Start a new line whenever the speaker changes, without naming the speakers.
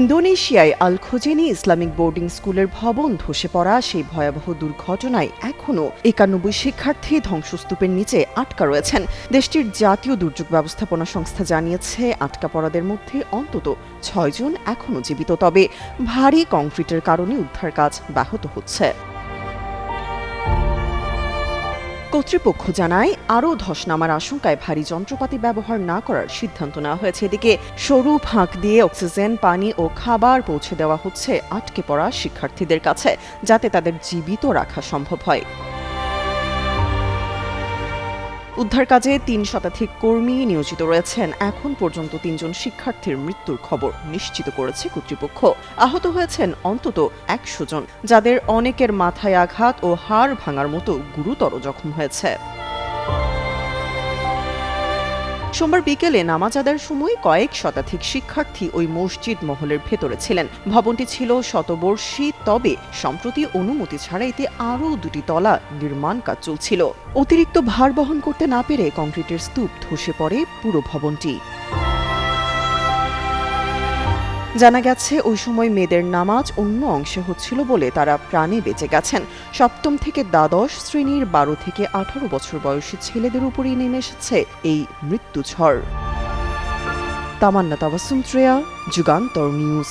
ইন্দোনেশিয়ায় আল খোজেনি Islamic boarding স্কুলের ভবন ধসে পড়া সেই ভয়াবহ দুর্ঘটনায় এখনও একানব্বই শিক্ষার্থী ধ্বংসস্তূপের নিচে আটকা রয়েছেন। দেশটির জাতীয় দুর্যোগ ব্যবস্থাপনা সংস্থা জানিয়েছে, আটকা পড়াদের মধ্যে অন্তত ছয়জন এখনও জীবিত, তবে ভারী কংক্রিটের কারণে উদ্ধার কাজ ব্যাহত হচ্ছে। কর্তৃপক্ষ জানায়, আরও ধস নামার আশঙ্কায় ভারী যন্ত্রপাতি ব্যবহার না করার সিদ্ধান্ত নেওয়া হয়েছে। এদিকে সরু ফাঁক দিয়ে অক্সিজেন, পানি ও খাবার পৌঁছে দেওয়া হচ্ছে আটকে পড়া শিক্ষার্থীদের কাছে, যাতে তাদের জীবিত রাখা সম্ভব হয়। উদ্ধার কাজে তিন শতাধিক কর্মী নিয়োজিত রয়েছেন। এখন পর্যন্ত তিনজন শিক্ষার্থীর মৃত্যুর খবর নিশ্চিত করেছে কর্তৃপক্ষ। আহত হয়েছেন অন্তত একশো জন, যাদের অনেকের মাথায় আঘাত ও হাড় ভাঙার মতো গুরুতর জখম হয়েছে। সোমবার বিকেলে নামাজ আদায়ের সময় কয়েক শতাধিক শিক্ষার্থী ওই মসজিদ মহলের ভেতরে ছিলেন। ভবনটি ছিল শতবর্ষী, তবে সম্প্রতি অনুমতি ছাড়া এতে আরও দুটি তলা নির্মাণ কাজ চলছিল। অতিরিক্ত ভার বহন করতে না পেরে কংক্রিটের স্তূপ ধসে পড়ে পুরো ভবনটি। জানা গেছে, ওই সময় মেয়েদের নামাজ অন্য অংশে হচ্ছিল বলে তারা প্রাণে বেঁচে গেছেন। সপ্তম থেকে দ্বাদশ শ্রেণির বারো থেকে আঠারো বছর বয়সী ছেলেদের উপরেই নেমে এসেছে এই মৃত্যু ঝড়। তামান্না তাবাসুম শ্রেয়া, যুগান্তর নিউজ।